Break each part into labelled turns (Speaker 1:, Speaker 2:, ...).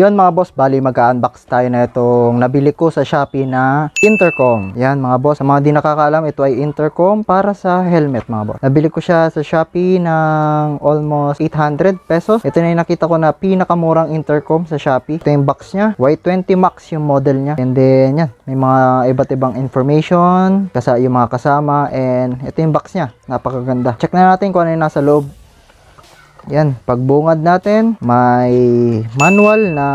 Speaker 1: Yun mga boss, bali mag-unbox tayo na itong nabili ko sa Shopee na intercom. Yan mga boss, sa mga di nakakaalam, ito ay intercom para sa helmet mga boss. Nabili ko siya sa Shopee ng almost 800 pesos. Ito na yung nakita ko na pinakamurang intercom sa Shopee. Ito yung box niya, Y20 Max yung model niya. And then yan, may mga iba't ibang information, kasa yung mga kasama, and ito yung box niya. Napakaganda. Check na natin kung ano yung nasa loob. Yan, pagbungad natin, may manual na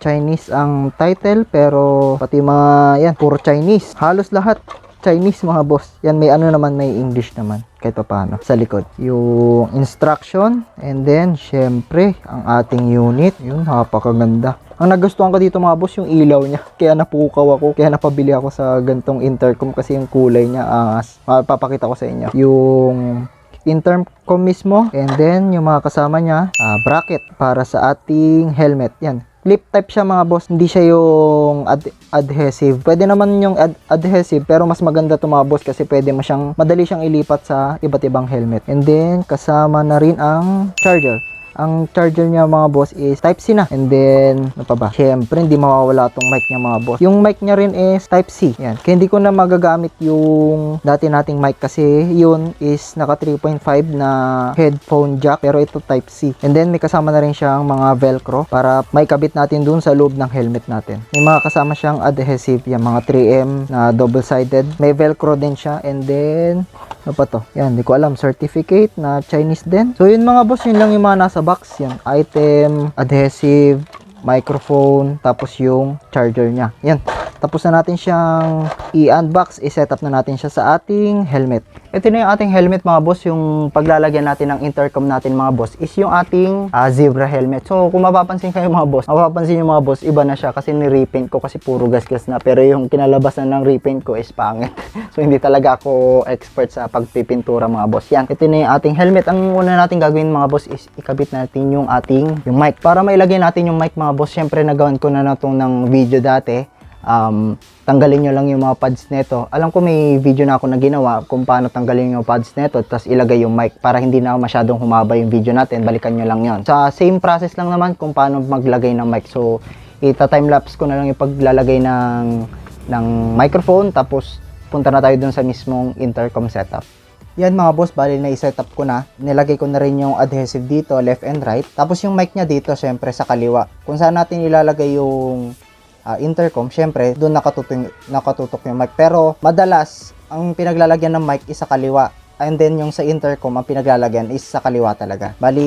Speaker 1: Chinese ang title pero pati mga yan, puro Chinese. Halos lahat Chinese mga boss. Yan, may ano naman, may English naman kahit pa paano sa likod. Yung instruction and then syempre ang ating unit. Yun, napakaganda. Ang nagustuhan ko dito mga boss yung ilaw niya. Kaya napukaw ako, kaya napabili ako sa gantong intercom kasi yung kulay niya angas. Mapapakita ko sa inyo. Yung intercom mismo. And then yung mga kasama niya ah, bracket para sa ating helmet. Yan. Clip type siya mga boss. Hindi siya yung ad- adhesive. Pwede naman yung ad- adhesive pero mas maganda to mga boss kasi pwede mo siyang madali siyang ilipat sa iba't ibang helmet. And then kasama na rin ang charger ang charger niya mga boss is type C na. And then ano pa ba? Syempre hindi mawawala tong mic niya mga boss. Yung mic niya rin is type C. Yan. Kaya hindi ko na magagamit yung dati nating mic kasi yun is naka 3.5 na headphone jack pero ito type C. And then may kasama na rin siyang mga velcro para may kabit natin dun sa loob ng helmet natin. May mga kasama siyang adhesive yan mga 3M na double sided may velcro din siya. And then ano pa to? Yan, hindi ko alam. Certificate na Chinese din. So, yun mga boss, yun lang yung mga nasa box. Yan, item, adhesive, microphone, tapos yung charger niya. Yan. Tapos na natin siyang i-unbox, i-setup na natin siya sa ating helmet. Ito na yung ating helmet mga boss, yung paglalagyan natin ng intercom natin mga boss is yung ating ah, zebra helmet. So kung mapapansin kayo mga boss, mapapansin yung mga boss, iba na siya kasi ni-repaint ko kasi puro gasgas na. Pero yung kinalabasan ng repaint ko is pangit. so hindi talaga ako expert sa pagpipintura mga boss. Yan, ito na yung ating helmet. Ang una natin gagawin mga boss is ikabit natin yung ating yung mic. Para mailagay natin yung mic mga boss, syempre nagawan ko na na ng video dati um, tanggalin nyo lang yung mga pads nito. Alam ko may video na ako na ginawa kung paano tanggalin yung pads nito tapos ilagay yung mic para hindi na masyadong humaba yung video natin. Balikan nyo lang yon. Sa same process lang naman kung paano maglagay ng mic. So, ita-timelapse ko na lang yung paglalagay ng, ng microphone tapos punta na tayo dun sa mismong intercom setup. Yan mga boss, bali na i-setup ko na. Nilagay ko na rin yung adhesive dito, left and right. Tapos yung mic niya dito, syempre sa kaliwa. Kung saan natin ilalagay yung ah, intercom, syempre, doon nakatutok, nakatutok yung mic. Pero, madalas, ang pinaglalagyan ng mic is sa kaliwa. And then, yung sa intercom, ang pinaglalagyan is sa kaliwa talaga. Bali,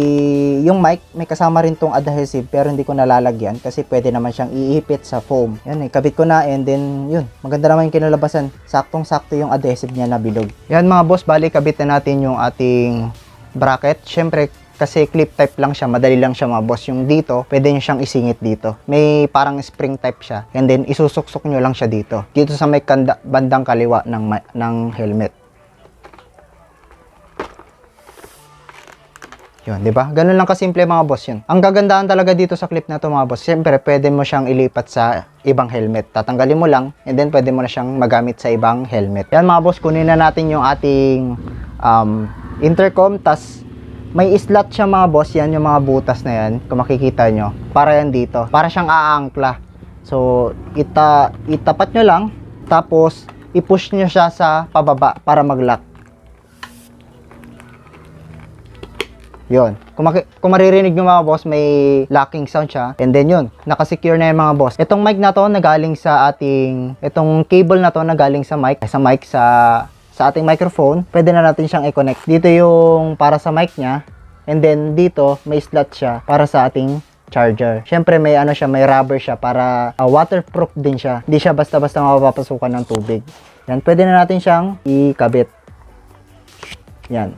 Speaker 1: yung mic, may kasama rin tong adhesive, pero hindi ko nalalagyan kasi pwede naman siyang iipit sa foam. Yan, ikabit ko na, and then, yun. Maganda naman yung kinalabasan. Saktong-sakto yung adhesive niya na bilog. Yan mga boss, bali, kabit na natin yung ating bracket. Syempre, kasi clip type lang siya, madali lang siya mga boss. Yung dito, pwede nyo siyang isingit dito. May parang spring type siya. And then, isusuksok nyo lang siya dito. Dito sa may kanda, bandang kaliwa ng, ng helmet. Yun, di ba? Ganun lang kasimple mga boss yun. Ang kagandahan talaga dito sa clip na to mga boss, siyempre pwede mo siyang ilipat sa ibang helmet. Tatanggalin mo lang and then pwede mo na siyang magamit sa ibang helmet. Yan mga boss, kunin na natin yung ating um, intercom, tas may slot siya mga boss, yan yung mga butas na yan, kung makikita nyo. Para yan dito. Para siyang aangkla. So, ita, itapat nyo lang, tapos i-push nyo siya sa pababa para mag-lock. Yon. Kung, kung maririnig nyo mga boss, may locking sound siya. And then yun, nakasecure na yung mga boss. Itong mic na to, nagaling sa ating, itong cable na to, nagaling sa mic, sa mic sa, sa ating microphone. Pwede na natin siyang i-connect. Dito yung para sa mic niya. And then dito, may slot siya para sa ating charger. Siyempre may ano siya, may rubber siya para ah, waterproof din siya. Hindi siya basta-basta mapapasukan ng tubig. Yan, pwede na natin siyang ikabit. Yan.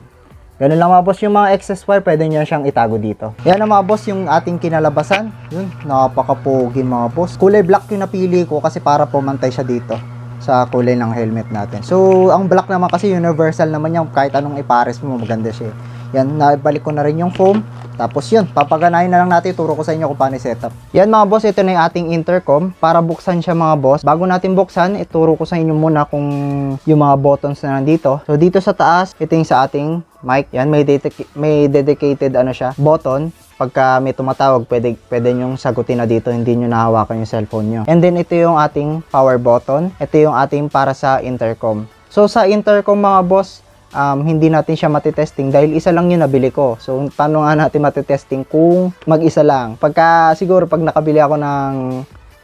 Speaker 1: Ganun lang mga boss, yung mga excess wire, pwede nyo siyang itago dito. Yan ang mga boss, yung ating kinalabasan. Yun, napakapogi mga boss. Kulay black yung napili ko kasi para pumantay siya dito sa kulay ng helmet natin. So, ang black naman kasi universal naman yan. Kahit anong ipares mo, maganda siya. eh. Yan, nabalik ko na rin yung foam. Tapos yun, papaganahin na lang natin. Turo ko sa inyo kung paano i-setup. Yan mga boss, ito na yung ating intercom. Para buksan siya mga boss. Bago natin buksan, ituro ko sa inyo muna kung yung mga buttons na nandito. So dito sa taas, ito yung sa ating mic. Yan, may, dedica- may dedicated ano siya, button. Pagka may tumatawag, pwede, pwede nyong sagutin na dito, hindi nyo nahawakan yung cellphone nyo. And then, ito yung ating power button. Ito yung ating para sa intercom. So, sa intercom mga boss, um, hindi natin siya matitesting dahil isa lang yung nabili ko. So, paano nga natin matitesting kung mag-isa lang? Pagka, siguro, pag nakabili ako ng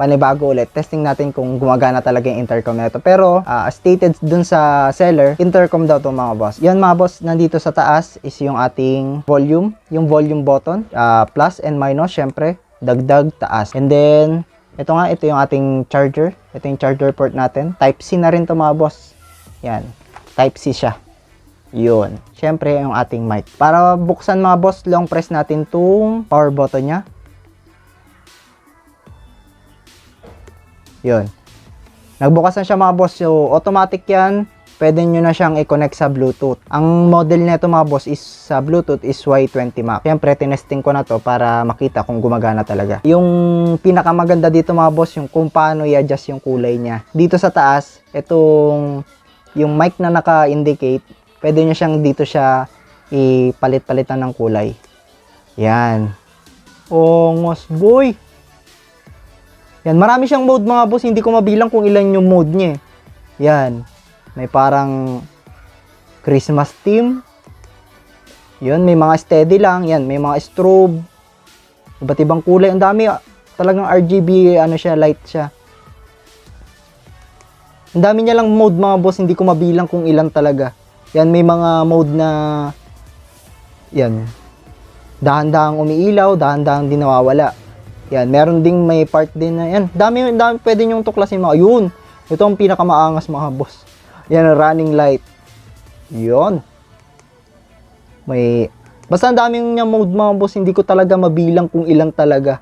Speaker 1: panibago ulit, testing natin kung gumagana talaga yung intercom na ito. Pero, as stated dun sa seller, intercom daw to mga boss. Yan mga boss, nandito sa taas is yung ating volume, yung volume button, ah, plus and minus, syempre, dagdag, taas. And then, ito nga, ito yung ating charger. Ito yung charger port natin. Type-C na rin to mga boss. Yan. Type-C siya. Yun. Syempre, yung ating mic. Para buksan mga boss, long press natin tong power button niya. Yun. Nagbukas na siya mga boss. So, automatic yan. Pwede nyo na siyang i-connect sa Bluetooth. Ang model nito mga boss is sa Bluetooth is Y20 Max. Siyempre, tinesting ko na to para makita kung gumagana talaga. Yung pinakamaganda dito mga boss, yung kung paano i-adjust yung kulay niya. Dito sa taas, itong yung mic na naka-indicate, pwede nyo siyang dito siya ipalit-palitan ng kulay. Yan. Ongos boy! Yan, marami siyang mode mga boss, hindi ko mabilang kung ilan yung mode niya. eh. Yan. May parang Christmas theme. Yun, may mga steady lang. Yan, may mga strobe. Iba't ibang kulay. Ang dami, ah. talagang RGB, ano siya, light siya. Ang dami niya lang mode mga boss, hindi ko mabilang kung ilan talaga. Yan, may mga mode na, yan, dahan-dahang umiilaw, dahan-dahang di nawawala. Yan, meron ding may part din na, yan, dami, dami pwede nyong tuklasin mga, yun, ito ang pinakamaangas mga boss. Yan, running light. Yun. May, basta ang daming niya mode mga boss, hindi ko talaga mabilang kung ilan talaga.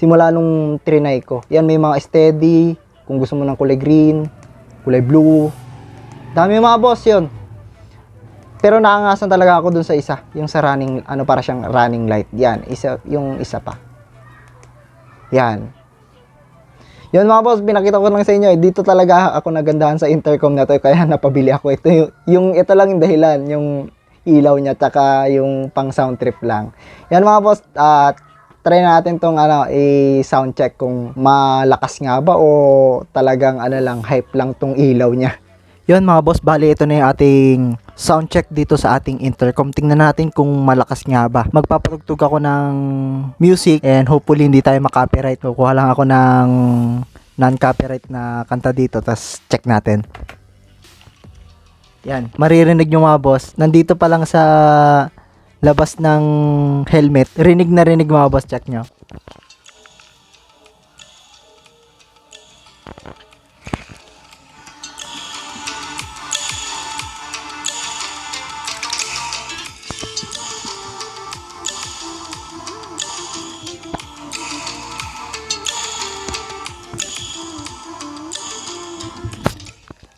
Speaker 1: Simula nung trinay ko. Yan, may mga steady, kung gusto mo ng kulay green, kulay blue. Dami mga boss yun. Pero nakangasan talaga ako dun sa isa. Yung sa running, ano para siyang running light. Yan, isa, yung isa pa. Yan. Yun mga boss, pinakita ko lang sa inyo. eh, Dito talaga ako nagandahan sa intercom na to. Kaya napabili ako. Ito yung, yung ito lang yung dahilan. Yung ilaw niya. Tsaka yung pang sound trip lang. Yan mga boss. at try natin tong ano, i-sound check kung malakas nga ba o talagang ano lang, hype lang tong ilaw niya. Yun mga boss, bali ito na yung ating sound check dito sa ating intercom. Tingnan natin kung malakas nga ba. Magpapatugtog ako ng music and hopefully hindi tayo makopyright. Kukuha lang ako ng non-copyright na kanta dito. Tapos check natin. Yan. Maririnig nyo mga boss. Nandito pa lang sa labas ng helmet. Rinig na rinig mga boss. Check nyo.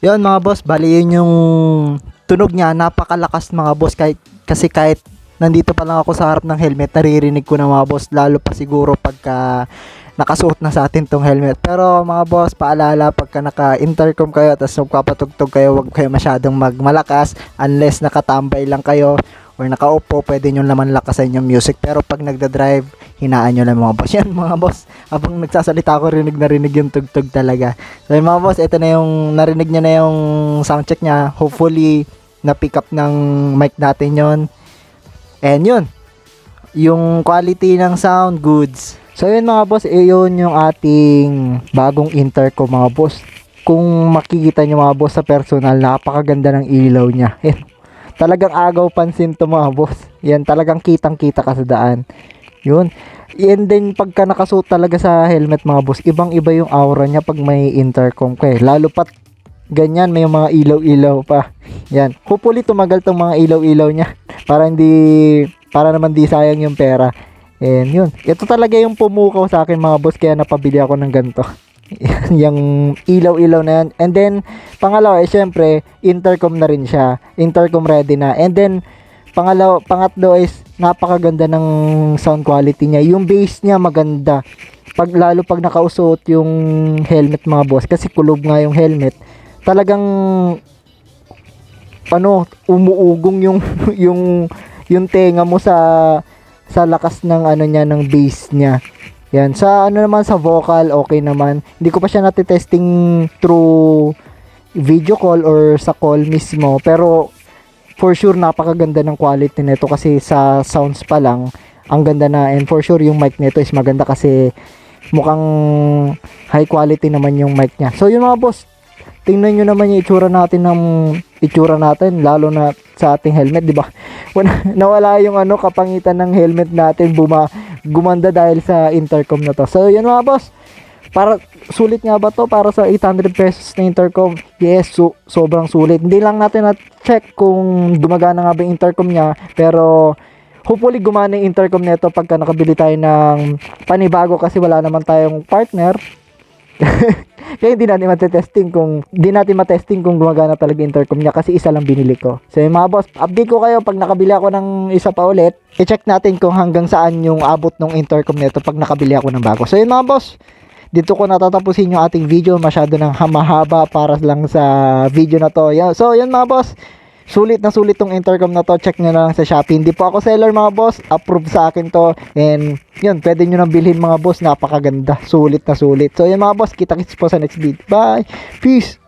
Speaker 1: Yon mga boss, bali yun yung tunog niya, napakalakas mga boss. Kahit kasi kahit nandito pa lang ako sa harap ng helmet, naririnig ko na mga boss lalo pa siguro pagka nakasuot na sa atin tong helmet. Pero mga boss, paalala pagka naka-intercom kayo at magpapatugtog kayo, wag kayo masyadong magmalakas unless nakatambay lang kayo or nakaupo, pwede nyo naman lakasan yung music. Pero pag nagda-drive, hinaan nyo lang mga boss. Yan mga boss, habang nagsasalita ako, rinig na rinig yung tugtog talaga. So yun, mga boss, ito na yung narinig nyo na yung soundcheck niya. Hopefully, na-pick up ng mic natin yon And yun, yung quality ng sound goods. So yun mga boss, eh yun yung ating bagong intercom mga boss. Kung makikita nyo mga boss sa personal, napakaganda ng ilaw niya. Talagang agaw pansin to mga boss. Yan, talagang kitang kita ka sa daan. Yun. And then pagka nakasuot talaga sa helmet mga boss, ibang iba yung aura niya pag may intercom ka eh. Lalo pat ganyan may mga ilaw-ilaw pa. Yan. Hopefully tumagal tong mga ilaw-ilaw niya para hindi para naman di sayang yung pera. And yun. Ito talaga yung pumukaw sa akin mga boss kaya napabili ako ng ganito. yung ilaw-ilaw na yan. And then, pangalawa, eh, syempre, intercom na rin siya. Intercom ready na. And then, pangalawa, pangatlo is, napakaganda ng sound quality niya. Yung bass niya maganda. Pag, lalo pag nakausot yung helmet mga boss, kasi kulob nga yung helmet, talagang, ano, umuugong yung, yung, yung tenga mo sa, sa lakas ng ano niya ng bass niya. Yan, sa ano naman sa vocal, okay naman. Hindi ko pa siya natitesting through video call or sa call mismo. Pero for sure napakaganda ng quality nito kasi sa sounds pa lang ang ganda na and for sure yung mic nito is maganda kasi mukhang high quality naman yung mic niya. So yun mga boss, tingnan nyo naman yung itsura natin ng itsura natin lalo na sa ating helmet, di ba? Wala, nawala yung ano kapangitan ng helmet natin buma gumanda dahil sa intercom na to. So yun mga boss, para sulit nga ba to para sa 800 pesos na intercom? Yes, so, sobrang sulit. Hindi lang natin na check kung gumagana nga ba yung intercom niya, pero hopefully gumana yung intercom nito pagka nakabili tayo ng panibago kasi wala naman tayong partner. Kaya hindi natin matesting kung hindi natin matesting kung gumagana talaga intercom niya kasi isa lang binili ko. So yung mga boss, update ko kayo pag nakabili ako ng isa pa ulit. I-check natin kung hanggang saan yung abot ng intercom nito pag nakabili ako ng bago. So yung mga boss, dito ko natatapusin yung ating video. Masyado nang mahaba para lang sa video na to. So yun mga boss, sulit na sulit tong intercom na to. Check nyo na lang sa Shopee. Hindi po ako seller mga boss. Approve sa akin to. And yun, pwede nyo nang bilhin mga boss. Napakaganda. Sulit na sulit. So yun mga boss, kita-kits po sa next video. Bye! Peace!